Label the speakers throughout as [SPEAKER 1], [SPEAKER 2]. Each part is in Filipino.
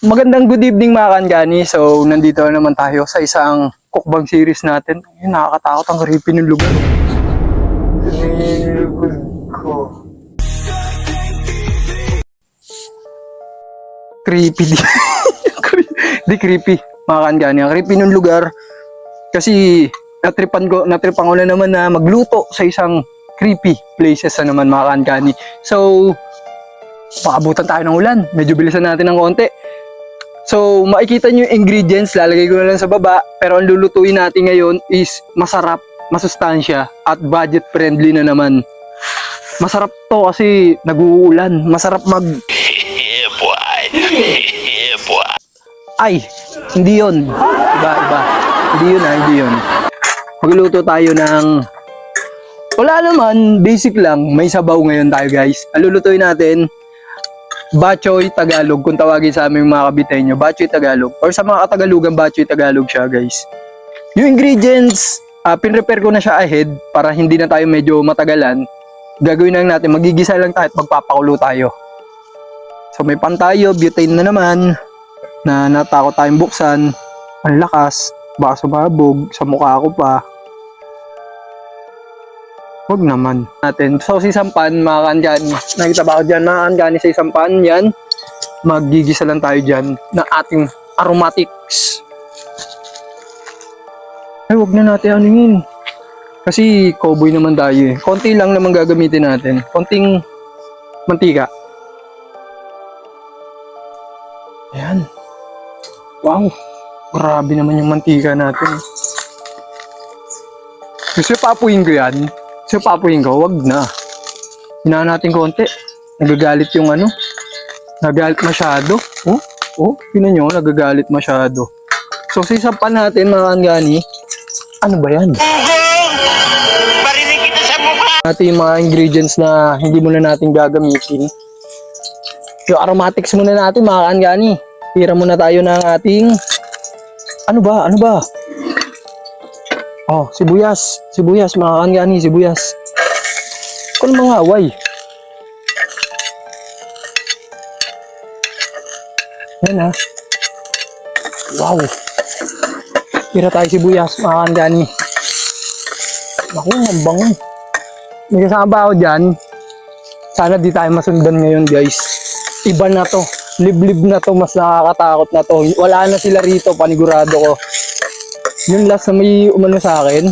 [SPEAKER 1] Magandang good evening mga kangani. So, nandito na naman tayo sa isang cookbang series natin. Ayun, nakakatakot ang creepy ng lugar. Nilugod. Creepy di. di creepy mga kangani. Ang creepy ng lugar. Kasi natripan ko, natripan ko na naman na magluto sa isang creepy places na naman mga kangani. So, paabutan tayo ng ulan. Medyo bilisan natin ng konti. So, makikita nyo yung ingredients, lalagay ko na lang sa baba. Pero ang lulutuin natin ngayon is masarap, masustansya, at budget friendly na naman. Masarap to kasi nag-uulan. Masarap mag...
[SPEAKER 2] Yeah, boy. yeah, boy.
[SPEAKER 1] Ay, hindi yun. Iba, iba. Hindi yun ah, hindi yun. Magluto tayo ng... Wala naman, basic lang. May sabaw ngayon tayo guys. Ang lulutuin natin, Bachoy Tagalog, kung tawagin sa aming mga kabitenyo, Bachoy Tagalog. Or sa mga Katagalugan, Bachoy Tagalog siya, guys. Yung ingredients, uh, pinrepare ko na siya ahead para hindi na tayo medyo matagalan. Gagawin lang natin, magigisa lang tayo at magpapakulo tayo. So may pan tayo, butane na naman, na natakot tayong buksan. Ang lakas, baka sumabog, sa mukha ko pa. Huwag naman. Natin. So, sa isang pan, mga kangani. Nakita ba ako dyan, mga kangani sa isang yan. Magigisa lang tayo dyan ng ating aromatics. Ay, huwag na natin aningin. Kasi cowboy naman tayo eh. Konti lang naman gagamitin natin. Konting mantika. Ayan. Wow. Grabe naman yung mantika natin. Gusto papuin ko yan. So, papuin ko, wag na. Hinaan natin konti. Nagagalit yung ano. Nagagalit masyado. Oh, oh, tinan nyo, nagagalit masyado. So, sa isang pan natin, mga kangani, ano ba yan?
[SPEAKER 2] Barinig kita sa mukha.
[SPEAKER 1] Natin yung mga ingredients na hindi muna natin gagamitin. Yung aromatics muna natin, mga kangani. Tira muna tayo ng ating... Ano ba? Ano ba? Oh, sibuyas. Sibuyas, mga kangani, sibuyas. Kung mga away. Yan ah. Wow. Tira tayo sibuyas, mga kangani. Naku, ang bango. May kasama ba ako dyan? Sana di tayo masundan ngayon, guys. Iba na to. Liblib na to. Mas nakakatakot na to. Wala na sila rito, panigurado ko. Yung last na may umano sa akin,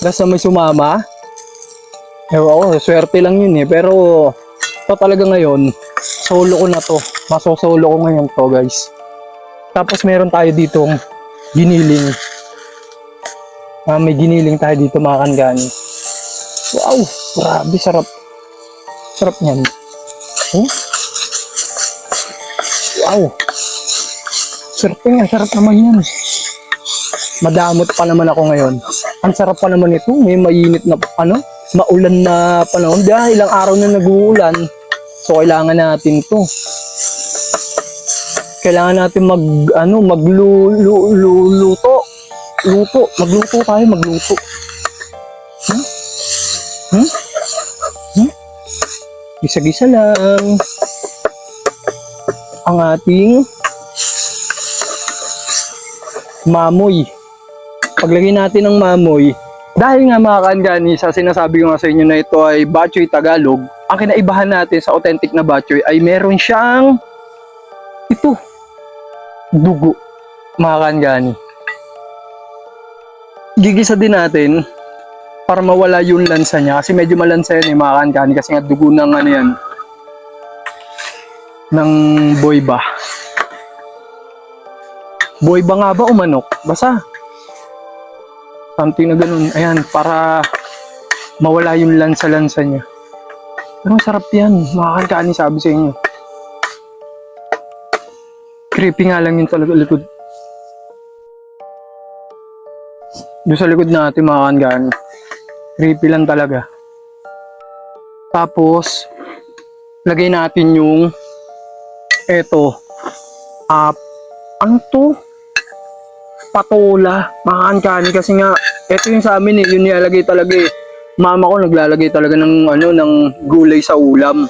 [SPEAKER 1] last na may sumama, ewan ko, swerte lang yun eh. Pero, to talaga ngayon, solo ko na to. Masosolo ko ngayon to, guys. Tapos meron tayo ditong giniling. Ah, may giniling tayo dito mga kangani. Wow, grabe sarap. Sarap niyan. Oh. Wow. Sarap nga, sarap naman yan. Madamot pa naman ako ngayon. Ang sarap pa naman ito. May mainit na, ano, maulan na panahon. Dahil ilang araw na nag-uulan. So, kailangan natin to. Kailangan natin mag, ano, magluluto. Luto. Magluto tayo, magluto. Hmm? Hmm? Hmm? Gisa-gisa lang. Ang ating mamoy. Paglagay natin ng mamoy, dahil nga mga kangani, sa sinasabi ko nga sa inyo na ito ay Batchoy Tagalog, ang kinaibahan natin sa authentic na Batchoy ay meron siyang ito, dugo, mga kangani. Gigisa din natin para mawala yung lansa niya kasi medyo malansa yan eh mga kangani kasi nga dugo ng ano yan ng boyba. Boyba nga ba o manok? Basta something na ganun. Ayan, para mawala yung lansa-lansa niya. Pero ang sarap yan. Makakagkaani sabi sa inyo. Creepy nga lang yung talaga likod. Doon sa likod natin mga kangani. Creepy lang talaga. Tapos, lagay natin yung eto. Ah, ano to? Patola, mga kankani kasi nga ito yung sa amin eh, yun nilalagay talaga eh. Mama ko naglalagay talaga ng ano ng gulay sa ulam.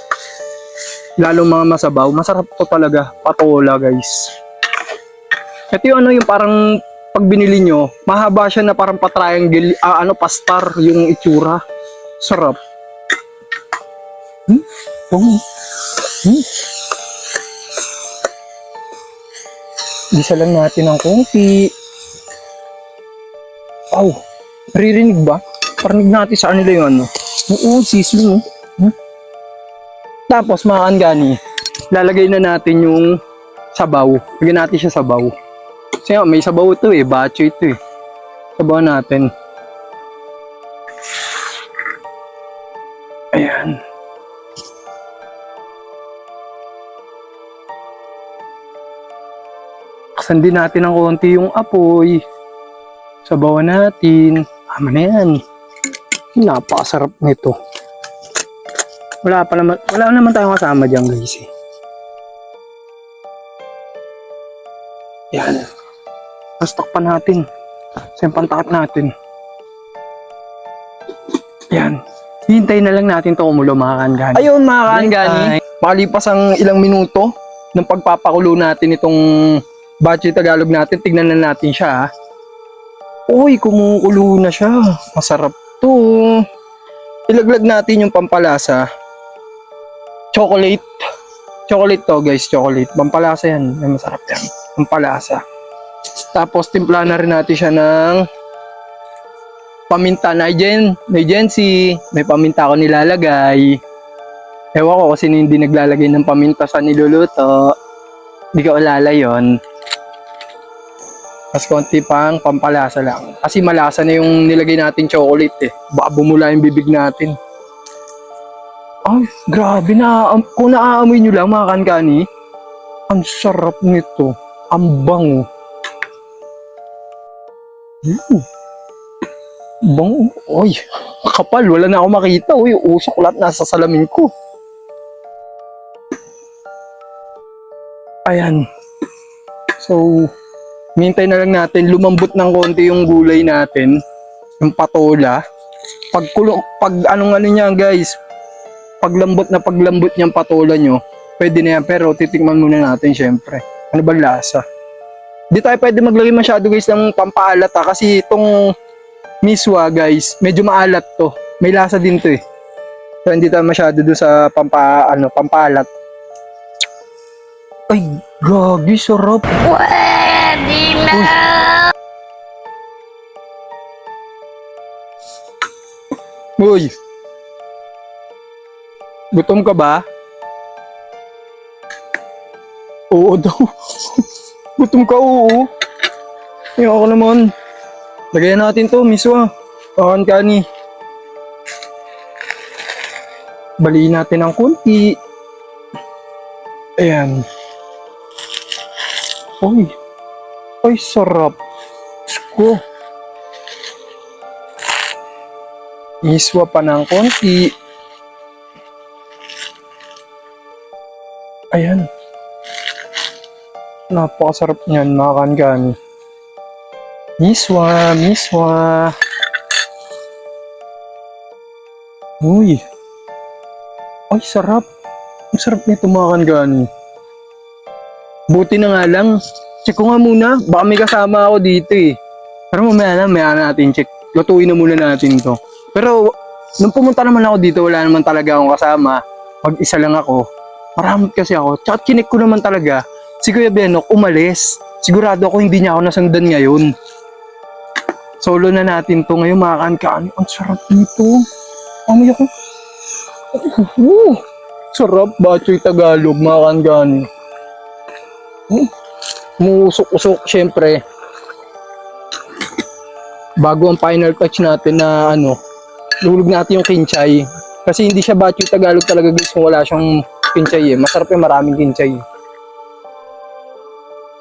[SPEAKER 1] lalo mga masabaw, masarap to talaga, patola guys. Ito yung ano yung parang pag binili nyo, mahaba siya na parang pa-triangle, ah, ano, pastar yung itsura. Sarap. Hmm? Oh. Hmm? Isa lang natin ng konti. Wow. Naririnig ba? Parinig natin sa kanila yung ano. Oo, sisling oh. Tapos mga kangani, lalagay na natin yung sabaw. Lagyan natin siya sabaw. Kasi nga, may sabaw ito eh. Bacho ito eh. Sabaw natin. Ayan. Aksan din natin ng konti yung apoy. Sabawan natin. Tama na yan. Napakasarap nito. Wala pa naman, wala naman tayong kasama dyan guys eh. Yan. Tapos takpan natin. Sa yung natin. Yan. Hintayin na lang natin to kumulo mga kaangani. Ayun mga kaangani. Makalipas ang ilang minuto ng pagpapakulo natin itong Bachi Tagalog natin, tignan na natin siya. ha. Uy, kumukulo na siya. Masarap to. Ilaglag natin yung pampalasa. Chocolate. Chocolate to guys, chocolate. Pampalasa yan. Ay, masarap yan. Pampalasa. Tapos timpla na rin natin siya ng paminta na Jen. May Jency. May paminta ako nilalagay. Ewan ko kasi hindi naglalagay ng paminta sa niluluto. Hindi ko alala yon. Mas konti pang pampalasa lang. Kasi malasa na yung nilagay natin chocolate eh. Baka bumula yung bibig natin. Ay, grabe na. Kung naaamoy nyo lang mga kankani, ang sarap nito. Ang bango. Mm. Bango. Oy, kapal. Wala na ako makita. Uy, usok lahat nasa salamin ko. Ayan. So, Mintay na lang natin, lumambot ng konti yung gulay natin, yung patola. Pag, kulo, pag anong ano niya guys, paglambot na paglambot niyang patola nyo, pwede na yan. Pero titikman muna natin syempre. Ano ba lasa? Di tayo pwede maglagay masyado guys ng pampaalat ha, kasi itong miswa guys, medyo maalat to. May lasa din to eh. So hindi tayo masyado doon sa pampa, ano, pampaalat. Ay, gagi, sarap.
[SPEAKER 3] Pwede na!
[SPEAKER 1] Uy! Gutom ka ba? Oo daw. Gutom ka, oo. Ay, ako naman. Lagayan natin to, miswa. Pakan ka ni. Baliin natin ng kunti. Ayan. Uy. Ay, sarap. Diyos ko. Iswa pa ng konti. Ayan. Napakasarap niyan, mga kangani. Miswa, miswa. Uy. Ay, sarap. Ang sarap nito, mga kangani. Buti na nga lang. Check ko nga muna. Baka may kasama ako dito eh. Pero mamaya na, maya natin check. Lutuin na muna natin to. Pero, nung pumunta naman ako dito, wala naman talaga akong kasama. Mag-isa lang ako. Maramot kasi ako. Tsaka kinik ko naman talaga. Si Kuya Benok umalis. Sigurado ako hindi niya ako nasundan ngayon. Solo na natin to ngayon mga kan Ang sarap nito. Amoy ako. Uh, sarap. Bachoy Tagalog mga kan Hmm. Muusok-usok syempre. Bago ang final touch natin na ano, lulog natin yung kinchay. Kasi hindi siya bachoy Tagalog talaga guys kung wala siyang kinchay eh. Masarap yung maraming kinchay.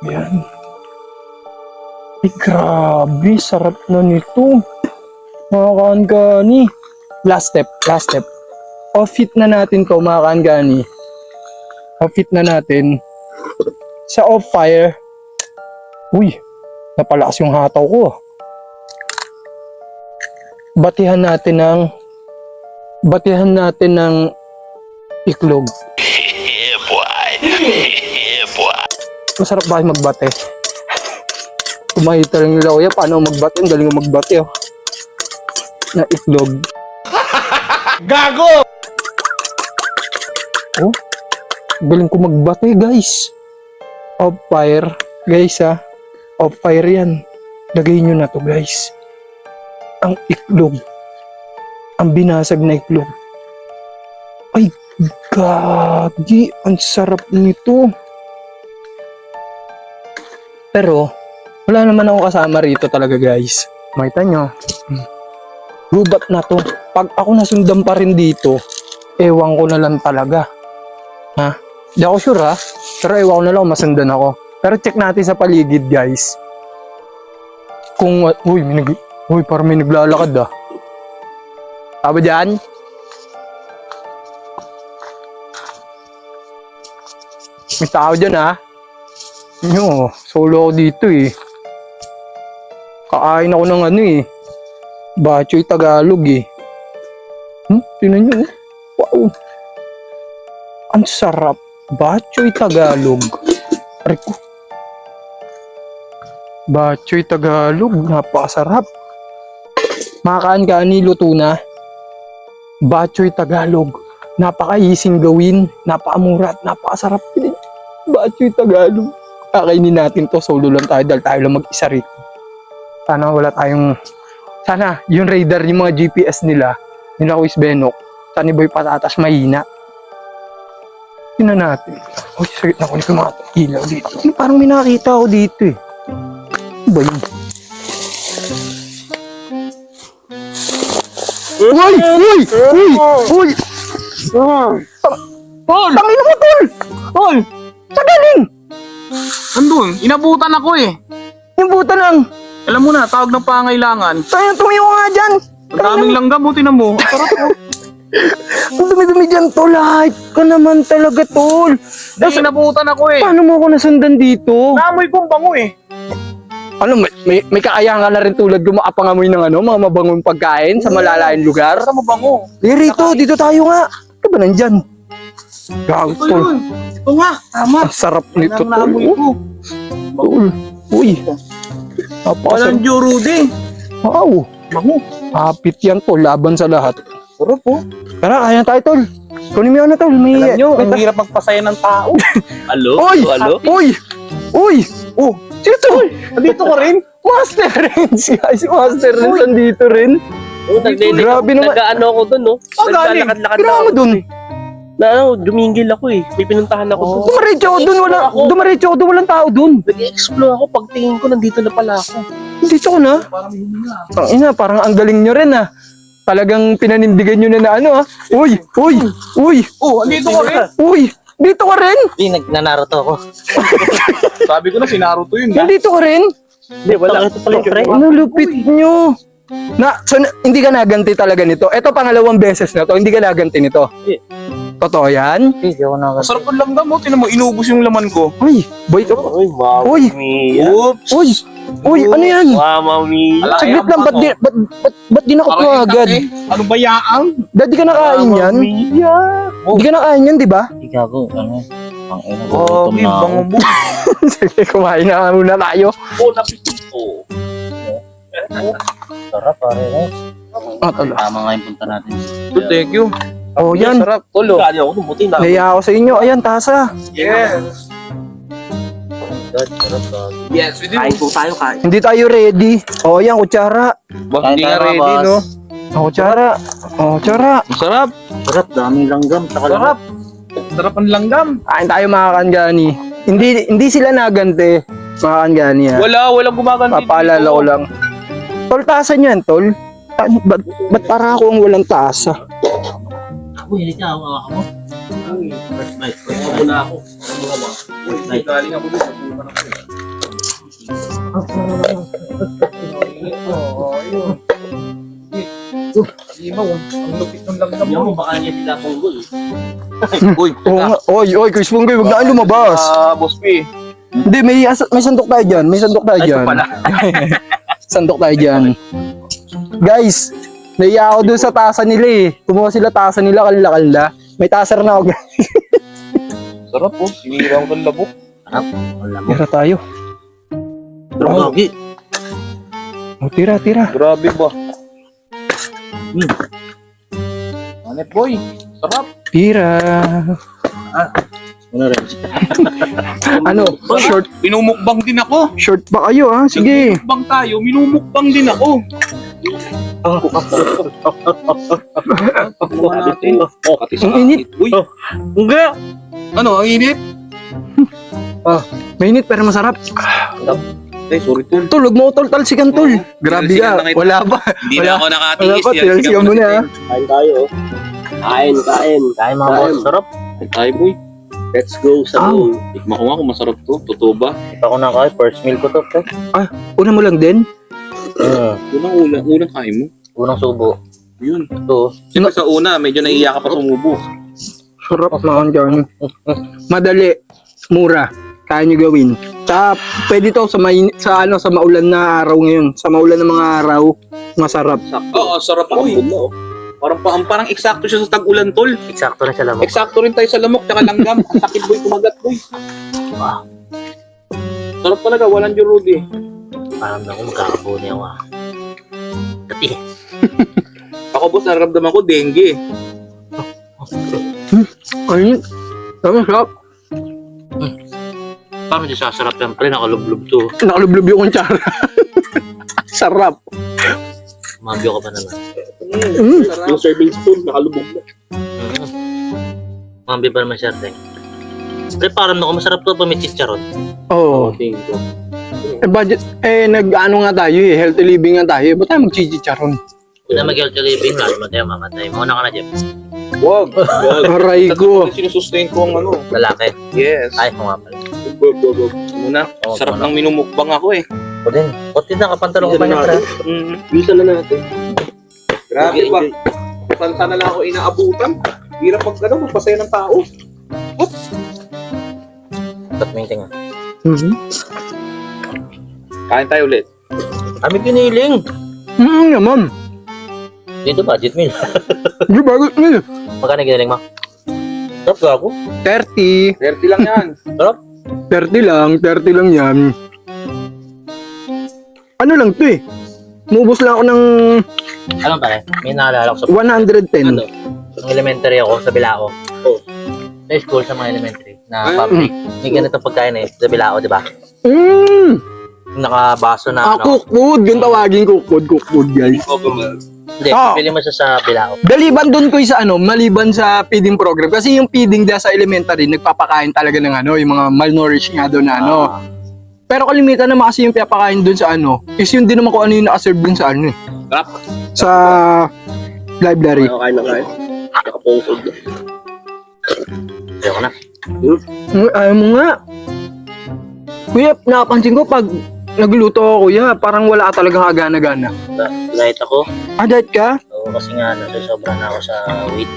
[SPEAKER 1] Yan. Ay, grabe. Sarap na nito. Mga kaangani. Last step, last step. Off-it na natin to mga kaangani. Off-it na natin. Sa off-fire. Uy, napalakas yung hataw ko. Batihan natin ng batihan natin ng iklog.
[SPEAKER 2] Yeah,
[SPEAKER 3] Yeah, boy.
[SPEAKER 1] Masarap ba magbate? Kumahita lang nila kuya, paano magbate? Ang galing magbate oh. Na itlog.
[SPEAKER 2] Gago!
[SPEAKER 1] Oh, galing ko magbate guys. Off fire. Guys ha, off fire yan. Lagay nyo na to guys. Ang itlog. Ang binasag na itlog. Ay, gagi. Ang sarap nito. Pero, wala naman ako kasama rito talaga guys. Makita nyo. Gubat na to. Pag ako nasundan pa rin dito, ewan ko na lang talaga. Ha? Di ako sure ha. Pero ewan ko na lang kung masundan ako. Pero check natin sa paligid guys. Kung, uy, may nag, uy, parang may naglalakad ah. Tama dyan? May tao dyan ha. Nyo, solo ako dito eh. Kakain ako ng ano eh. Bachoy Tagalog eh. Hmm? Tinan nyo. oh. Wow. Ang sarap. Bachoy Tagalog. Rico. Bachoy Tagalog. Napakasarap. Makakaan ka ni luto na. Bachoy Tagalog. Napaka-easing gawin. Napakamura at napakasarap. Bachoy Tagalog. Kakainin natin to. Solo lang tayo dahil tayo lang mag-isa rito. Sana wala tayong... Sana yung radar yung mga GPS nila, nila Kuis Benok, sana boy patatas mahina. Tingnan natin. Uy, sakit na ko yung mga ilaw dito. Ano, parang may nakita ako dito eh. Ano ba yun? Uy! Uy! Uy! Uy!
[SPEAKER 2] Tol!
[SPEAKER 1] Tangin mo, tol!
[SPEAKER 2] Tol!
[SPEAKER 1] Sa galing!
[SPEAKER 2] Andun, inabutan ako eh.
[SPEAKER 1] Yung buta lang.
[SPEAKER 2] Alam mo na, tawag ng pangailangan.
[SPEAKER 1] Tayo tumiyo nga dyan.
[SPEAKER 2] Ang daming langgam, buti na mo. Sarap oh.
[SPEAKER 1] Ang dumi-dumi dyan, tol. Ay, ka naman talaga, tol.
[SPEAKER 2] Dahil inabutan ako eh.
[SPEAKER 1] Paano mo ako nasundan dito?
[SPEAKER 2] Naamoy kong bango eh.
[SPEAKER 1] Ano, may, may, may kakayahan ka na rin tulad ko makapangamoy ng ano, mga mabangong pagkain sa malalayang lugar.
[SPEAKER 2] Saan mo bango?
[SPEAKER 1] Di rito, dito tayo nga. Ano ba nandyan? Gago,
[SPEAKER 2] Ito
[SPEAKER 1] tol.
[SPEAKER 2] yun. Ito nga, tama.
[SPEAKER 1] Ang sarap nito,
[SPEAKER 2] Nang
[SPEAKER 1] tol.
[SPEAKER 2] naamoy ko.
[SPEAKER 1] Tol. Uy. Napakasarap.
[SPEAKER 2] Walang Joe Rudy.
[SPEAKER 1] Wow.
[SPEAKER 2] Bango.
[SPEAKER 1] Hapit yan, tol. Laban sa lahat.
[SPEAKER 2] Sarap oh.
[SPEAKER 1] Tara, kaya tayo, tol. Kunin mo yun na, tol. May,
[SPEAKER 2] Alam nyo,
[SPEAKER 1] may
[SPEAKER 2] ang hirap magpasaya ng tao.
[SPEAKER 3] Hello?
[SPEAKER 1] Uy!
[SPEAKER 3] Hello?
[SPEAKER 1] Uy! Uy!
[SPEAKER 2] Oh,
[SPEAKER 1] Sino to?
[SPEAKER 2] nandito ka rin?
[SPEAKER 1] Master Renz! Si Master Renz nandito rin.
[SPEAKER 4] Oh, naglilink.
[SPEAKER 1] Grabe naman.
[SPEAKER 4] Nag-ano ako dun, no?
[SPEAKER 2] Oh, galing.
[SPEAKER 4] Naglalakad-lakad na
[SPEAKER 1] mo
[SPEAKER 4] ako.
[SPEAKER 1] dun?
[SPEAKER 4] Na ano, dumingil ako eh. May pinuntahan ako dun.
[SPEAKER 1] Dumaretso ako dun, wala,
[SPEAKER 4] Ako.
[SPEAKER 1] dumaretso ako dun, walang tao dun.
[SPEAKER 4] Nag-explore ako. Pagtingin ko, nandito na pala ako.
[SPEAKER 1] Dito ko na. Ang ina, parang ang galing nyo rin ah. Talagang pinanindigan nyo na na ano ah. Uy! Uy! Uy!
[SPEAKER 2] Oh, andito ka rin.
[SPEAKER 1] Uy! Dito ka rin!
[SPEAKER 4] Hindi, nagnanaroto ako.
[SPEAKER 2] Sabi ko na, si Naruto yun.
[SPEAKER 1] Nandito ka rin!
[SPEAKER 4] Hindi, wala. Ito pala yung pre.
[SPEAKER 1] Ano lupit nyo? Na, so, na- hindi ka naganti talaga nito. Ito pangalawang beses na to, hindi ka naganti nito.
[SPEAKER 4] Hindi.
[SPEAKER 1] Totoo yan?
[SPEAKER 4] Hindi, ako na.
[SPEAKER 2] Masarap ang langgam mo. Tinan mo, inubos yung laman ko.
[SPEAKER 1] Uy! Boy, ito.
[SPEAKER 4] Uy, wow.
[SPEAKER 1] Uy!
[SPEAKER 4] Mia.
[SPEAKER 2] Oops.
[SPEAKER 1] Uy! Uy, ano yan?
[SPEAKER 4] Mama Mia.
[SPEAKER 2] Ala,
[SPEAKER 1] Saglit lang,
[SPEAKER 2] pa
[SPEAKER 1] ba't di, ba't, ba't, ba't di nakuha
[SPEAKER 2] Parang
[SPEAKER 1] agad?
[SPEAKER 2] itak eh. Ano ba yaang?
[SPEAKER 1] Dad, di ka nakain yan?
[SPEAKER 4] Mia.
[SPEAKER 1] Di ka nakain yan, di ba?
[SPEAKER 5] Ikaw ko, ano, ang ina ko,
[SPEAKER 2] Oh,
[SPEAKER 5] gutom na ako.
[SPEAKER 2] bango mo.
[SPEAKER 1] Sige, kumain na muna tayo.
[SPEAKER 4] Oh, napipit ko.
[SPEAKER 5] Sarap, pare. Eh.
[SPEAKER 1] Ah, tala.
[SPEAKER 5] Tama nga yung punta natin.
[SPEAKER 2] Thank you.
[SPEAKER 1] Oh, yan.
[SPEAKER 2] Sarap.
[SPEAKER 4] Tulo. Kali ako dun, buti na.
[SPEAKER 1] Naya ako sa inyo. Ayan, tasa.
[SPEAKER 2] Yes.
[SPEAKER 5] Sarap, God.
[SPEAKER 2] Yes, we
[SPEAKER 4] Kain po tayo, kain.
[SPEAKER 1] Hindi tayo ready. Oh, yan, kutsara.
[SPEAKER 5] Kain
[SPEAKER 2] hindi nga ready,
[SPEAKER 5] boss.
[SPEAKER 2] no?
[SPEAKER 1] Oh, kutsara. Oh, kutsara.
[SPEAKER 2] Sarap.
[SPEAKER 5] Sarap, daming langgam. Saka
[SPEAKER 2] Sarap. Sarap ang langgam.
[SPEAKER 1] Kain tayo mga kangani. Hindi, hindi sila nagante. Mga kangani ha.
[SPEAKER 2] Wala, walang gumaganti.
[SPEAKER 1] Papaalala ko lang. Tol, tasa niyan, tol. Ba't, ba't para ako ang walang tasa?
[SPEAKER 5] Uy, ikaw, ako mo. First bite, first
[SPEAKER 4] Ako
[SPEAKER 5] bite.
[SPEAKER 4] na ako. Nga ba?
[SPEAKER 5] First bite.
[SPEAKER 2] Galing ako dun. Pupunta na kayo. Hindi mo, ang lupit ng langgam
[SPEAKER 4] Yan
[SPEAKER 2] mo.
[SPEAKER 4] mo, baka niya sila tunggol.
[SPEAKER 2] Uy,
[SPEAKER 1] Oo. Oy, oy, Chris Punggoy, huwag na lumabas.
[SPEAKER 2] Ah, Boss P.
[SPEAKER 1] Hindi, may, may sandok tayo dyan. May sandok tayo
[SPEAKER 2] Ay,
[SPEAKER 1] dyan.
[SPEAKER 2] pala.
[SPEAKER 1] sandok tayo dyan. Guys, naiya ako dun sa tasa nila eh. Kumuha sila tasa nila, kalila-kalila. May tasa rin ako.
[SPEAKER 6] Sarap po. Sinira ko ng labok.
[SPEAKER 5] Ang lamok.
[SPEAKER 1] Tira tayo.
[SPEAKER 5] Gagi.
[SPEAKER 1] Oh, tira, tira.
[SPEAKER 6] Grabe ba? Hmm. Hanep boy. Sarap.
[SPEAKER 1] Tira.
[SPEAKER 5] Ano rin?
[SPEAKER 1] Ano? Short,
[SPEAKER 6] Minumukbang din ako.
[SPEAKER 1] short pa kayo ha? Sige.
[SPEAKER 6] Minumukbang tayo. Minumukbang din ako. Kuha natin. Pati sa
[SPEAKER 1] Ang init.
[SPEAKER 6] Uy,
[SPEAKER 4] Enggak!
[SPEAKER 6] ano, ang init?
[SPEAKER 1] Mainit pero masarap.
[SPEAKER 6] Ay, sorry tol.
[SPEAKER 1] Tol, huwag mo utol-talsikan tol. Grabe
[SPEAKER 2] Talsikan
[SPEAKER 1] ka.
[SPEAKER 2] na kita.
[SPEAKER 1] Wala ba?
[SPEAKER 2] Hindi
[SPEAKER 1] Wala.
[SPEAKER 2] na ako nakatingis.
[SPEAKER 1] Wala pa,
[SPEAKER 2] yan.
[SPEAKER 1] talsikan mo na?
[SPEAKER 2] Tim.
[SPEAKER 4] Kain tayo. oh. Kain, kain.
[SPEAKER 5] Kain mga boss. Sarap.
[SPEAKER 6] Ay, boy.
[SPEAKER 4] Let's go sa
[SPEAKER 1] Ow.
[SPEAKER 4] moon.
[SPEAKER 2] Tikman ko nga kung masarap to. Totoo ba?
[SPEAKER 5] Ito ako na kain. First meal ko to. pre.
[SPEAKER 1] Una mo lang din?
[SPEAKER 5] Mm.
[SPEAKER 2] Unang unang, unang kain mo.
[SPEAKER 5] Unang subo.
[SPEAKER 2] Yun.
[SPEAKER 5] Ito.
[SPEAKER 2] Siyempre sa una, medyo naiiyak ka pa sumubo.
[SPEAKER 1] Sarap mga dyan. Madali. Mura. Kaya nyo gawin. Sa, pwede to sa, main, sa, ano, sa maulan na araw ngayon. Sa maulan na mga araw. Masarap.
[SPEAKER 2] Oo, sarap eh. Parang, parang, parang eksakto siya sa tag-ulan, tol.
[SPEAKER 5] Eksakto na siya lamok.
[SPEAKER 2] Eksakto rin tayo sa lamok, tsaka langgam. Ang sakit boy, kumagat boy. Sarap talaga, walang Rudy.
[SPEAKER 5] Parang ako magkakabuni ako ah. Dati.
[SPEAKER 2] Ako boss, nararamdaman ko dengue.
[SPEAKER 1] Ayun. Tama, sarap.
[SPEAKER 5] Parang di sasarap yan pre. Nakalublob to.
[SPEAKER 1] Nakalublob yung kutsara. sarap.
[SPEAKER 5] Mambyo ka pa naman.
[SPEAKER 1] Mm.
[SPEAKER 4] Yung serving spoon, nakalubog na.
[SPEAKER 5] Mm. Mambyo pa naman siya pre. Parang ako masarap to pa may chicharon.
[SPEAKER 1] Oo.
[SPEAKER 4] Tingin ko.
[SPEAKER 1] Eh, budget, eh, nag-ano nga tayo eh, healthy living nga tayo. Ba't tayo mag-chichicharon?
[SPEAKER 5] Kung na mag-healthy living, lalo mo tayo mamatay. Mauna ka na Jeff.
[SPEAKER 2] Wag. Wag.
[SPEAKER 1] Aray ko.
[SPEAKER 2] Sinusustain ko ang ano.
[SPEAKER 5] Lalaki.
[SPEAKER 2] Yes.
[SPEAKER 5] Ay, kung nga pala.
[SPEAKER 2] Wag, wag, wag. Muna,
[SPEAKER 5] Oo,
[SPEAKER 2] sarap
[SPEAKER 5] muna.
[SPEAKER 2] ng minumukbang ako eh.
[SPEAKER 5] O din. Kunti na kapantalong ko pa niya pre.
[SPEAKER 2] Mm.
[SPEAKER 4] Bisa na natin.
[SPEAKER 2] Grabe ba? Saan sana lang ako inaabutan? Hirap pag ano, magpasaya ng tao.
[SPEAKER 5] Ba't may tinga?
[SPEAKER 1] Mhm.
[SPEAKER 2] Kain tayo ulit.
[SPEAKER 5] Kami kiniling.
[SPEAKER 1] Mm, naman.
[SPEAKER 5] Dito budget meal.
[SPEAKER 1] Di ba? Eh,
[SPEAKER 5] Magkano giniling mo? Sarap gago.
[SPEAKER 1] 30.
[SPEAKER 2] 30 lang yan.
[SPEAKER 1] 30 lang. 30 lang yan. Ano lang to eh. Mubos lang ako ng
[SPEAKER 5] Ano pare? May naalala ko sa
[SPEAKER 1] 110.
[SPEAKER 5] Ano? Nung elementary ako sa Bilao.
[SPEAKER 4] Oh.
[SPEAKER 5] Sa school sa mga elementary na public. May ganitong pagkain eh. Sa Bilao, di ba?
[SPEAKER 1] Mm.
[SPEAKER 5] Nakabaso na
[SPEAKER 1] Ah,
[SPEAKER 5] ano.
[SPEAKER 1] cook food. Yung tawagin cook food. Cook food, guys.
[SPEAKER 5] Hindi,
[SPEAKER 1] Ah.
[SPEAKER 5] pili mo siya sa Bilao.
[SPEAKER 1] Daliban doon ko sa ano, maliban sa feeding program. Kasi yung feeding dahil sa elementary, nagpapakain talaga ng ano, yung mga malnourished nga doon na ano.
[SPEAKER 5] Ah,
[SPEAKER 1] Pero kalimitan naman kasi yung pinapakain doon sa ano, is yun din naman kung ano yung nakaserve doon sa ano eh.
[SPEAKER 2] Sarap.
[SPEAKER 1] Sa library.
[SPEAKER 4] Kain na kain. Nakapungkod.
[SPEAKER 5] ayoko na.
[SPEAKER 1] Mm, Ayaw mo nga. Kuya, napansin ko pag nagluto ako, kuya, parang wala ka talagang agana-gana.
[SPEAKER 5] La- Light ako.
[SPEAKER 1] Ah, diet ka?
[SPEAKER 5] Oo, kasi nga, nasusobra na ako sa weight.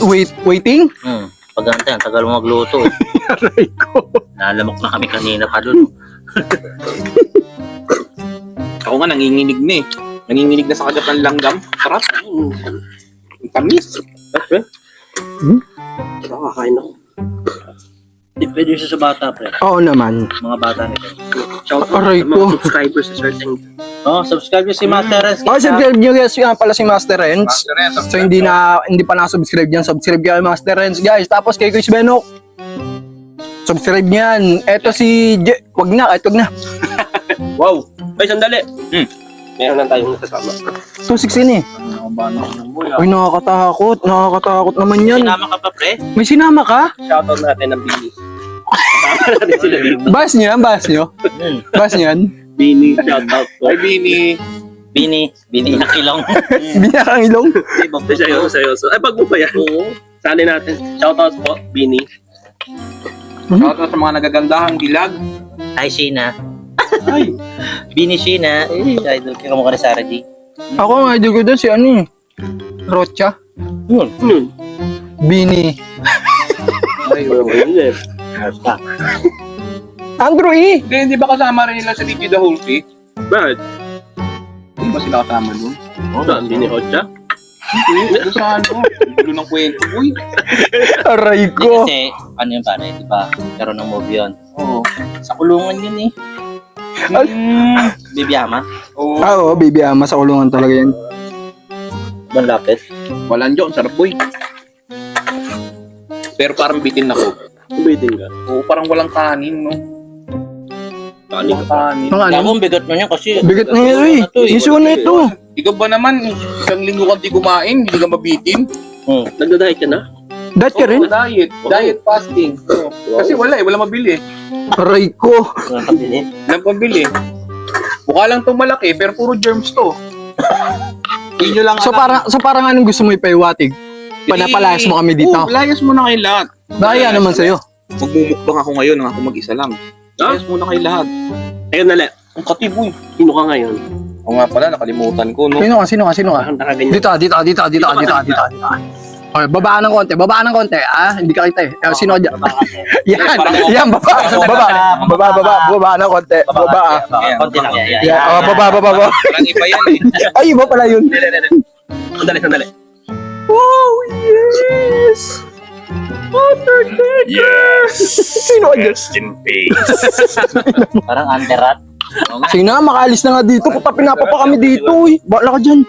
[SPEAKER 1] Wait, waiting?
[SPEAKER 5] Hmm. Pag ganito, ang tagal mo magluto. eh.
[SPEAKER 1] Aray ko.
[SPEAKER 5] Nalamok na kami kanina pa dun.
[SPEAKER 2] Ako nga, nanginginig na eh. Nanginginig na sa kagat ng langgam. Sarap. Ang tamis.
[SPEAKER 4] Nakakain ako.
[SPEAKER 5] Pwede siya sa bata, pre.
[SPEAKER 1] Oo naman.
[SPEAKER 5] Mga bata nito.
[SPEAKER 4] Shout out
[SPEAKER 1] Aray
[SPEAKER 4] sa mga
[SPEAKER 1] ko.
[SPEAKER 4] subscribers sa certain
[SPEAKER 5] Oh, subscribe nyo si Master Renz.
[SPEAKER 1] Oh, subscribe nyo guys nga pala si Master Renz.
[SPEAKER 2] Master Ren,
[SPEAKER 1] So hindi na hindi pa na-subscribe yan, subscribe kayo kay Master Renz guys. Tapos kay Chris Benok. Subscribe niyan. Eto si Je, wag na, kahit wag na.
[SPEAKER 4] Wow! Ay, sandali!
[SPEAKER 2] Hmm.
[SPEAKER 4] Meron lang tayong kasama.
[SPEAKER 1] 216 eh. Uy, nakakatakot. Nakakatakot naman yan.
[SPEAKER 5] Sinama ka pa, pre.
[SPEAKER 1] May sinama ka?
[SPEAKER 4] Shoutout natin ng Bini. Kasama natin sila Bini.
[SPEAKER 1] Bas niya, bas nyo.
[SPEAKER 5] Hmm.
[SPEAKER 1] Bas niyan.
[SPEAKER 4] Bini, shoutout po.
[SPEAKER 2] Ay, Bini.
[SPEAKER 5] Bini. Bini na kilong.
[SPEAKER 1] Binakang ilong.
[SPEAKER 4] Sayo, sayo. Ay, pag mo pa yan. Oo. Sali natin. Shoutout po, Bini.
[SPEAKER 2] Shoutout sa mga nagagandahang dilag.
[SPEAKER 5] Hi, Sheena.
[SPEAKER 2] Ay.
[SPEAKER 5] Bini Sheena. Eh, idol ka kamukha ni Sarah G.
[SPEAKER 1] Ako nga, idol ko doon si ano eh. Rocha.
[SPEAKER 4] Yun. Yun.
[SPEAKER 1] Bini.
[SPEAKER 2] Ay,
[SPEAKER 4] Yun eh.
[SPEAKER 1] Andrew E.
[SPEAKER 2] Hindi, hindi ba kasama rin nila sa Licky the Whole Fee?
[SPEAKER 4] Bakit?
[SPEAKER 2] Hindi ba sila kasama doon?
[SPEAKER 4] Saan? Bini Hocha?
[SPEAKER 2] Hindi, doon sa ano. Gulo ng kwento, boy.
[SPEAKER 1] Aray
[SPEAKER 5] Hindi
[SPEAKER 1] ko.
[SPEAKER 5] kasi, ano yun pare, di ba? Karoon ng movie yun.
[SPEAKER 2] Oo.
[SPEAKER 5] Sa kulungan yun eh.
[SPEAKER 2] Mm.
[SPEAKER 5] Bibiyama.
[SPEAKER 2] Oo.
[SPEAKER 1] Ah, oo, baby ama sa kulungan talaga yan.
[SPEAKER 5] Doon lapit.
[SPEAKER 2] Walang joke, sarap, boy. Pero parang bitin ako.
[SPEAKER 4] Ubitin ka.
[SPEAKER 2] Oo, parang walang kanin, no?
[SPEAKER 4] Kanin ka pa.
[SPEAKER 2] kanin.
[SPEAKER 1] Ano?
[SPEAKER 5] Ako, ang bigat na niya kasi.
[SPEAKER 1] Bigat na yun eh. Iso na ito.
[SPEAKER 2] Ikaw ba naman, isang linggo kang di kumain, hindi ka mabitin?
[SPEAKER 5] Hmm.
[SPEAKER 4] Nagda-diet ka na?
[SPEAKER 1] Diet ka rin?
[SPEAKER 2] Diet. Diet fasting. Oo. Kasi wala eh, wala mabili.
[SPEAKER 1] Aray ko.
[SPEAKER 5] Walang
[SPEAKER 2] pambili. Mukha lang itong malaki, pero puro germs to. Hindi nyo lang
[SPEAKER 1] So
[SPEAKER 2] alam.
[SPEAKER 1] parang, so parang anong gusto mo ipaiwatig? Panapalayas mo kami dito?
[SPEAKER 2] Oo, palayas mo na kayo lahat.
[SPEAKER 1] Daya naman sa'yo.
[SPEAKER 2] Magmumukbang ako ngayon, nang ako mag-isa lang. Palayas mo na kayo lahat.
[SPEAKER 4] Ayun, nali.
[SPEAKER 2] Ang katiboy.
[SPEAKER 4] Sino ka ngayon?
[SPEAKER 2] O nga pala, nakalimutan ko, no?
[SPEAKER 1] Sino ka, sino ka, sino ka?
[SPEAKER 4] Parang nakaganyan.
[SPEAKER 1] Dito, dito, dito, dito, dito, dito, dito. Okay, babaan ng konti, babaan ng konti, ah, hindi ka kita eh. Eh, Sino dyan? Yan, yan, baba, baba, baba, baba, baba ng konti, baba, ah.
[SPEAKER 5] Konti lang yan. yan.
[SPEAKER 1] Yan, oh, baba, baba, baba.
[SPEAKER 2] Parang iba yan eh.
[SPEAKER 1] Ay, iba pala yun.
[SPEAKER 4] Dali, dali, dali. Sandali, sandali.
[SPEAKER 1] Oh, yes! Undertaker! Sino ka dyan?
[SPEAKER 5] Parang underat.
[SPEAKER 1] Sige na, makaalis na nga dito. Puta, pinapapa kami dito, eh. Bala ka dyan.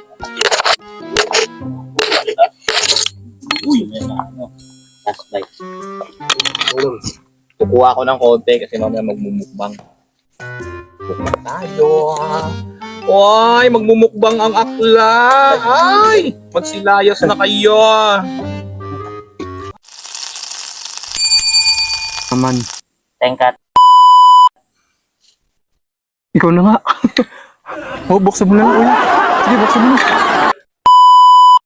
[SPEAKER 5] Last bite.
[SPEAKER 2] Kukuha ko ng konti kasi mamaya magmumukbang. Mukbang tayo. ah. Ay, magmumukbang ang akla. Ay, magsilayas na kayo.
[SPEAKER 1] Naman.
[SPEAKER 5] Tengkat.
[SPEAKER 1] Ikaw na nga. oh, buksan mo na lang, kuya. Sige, buksan mo na.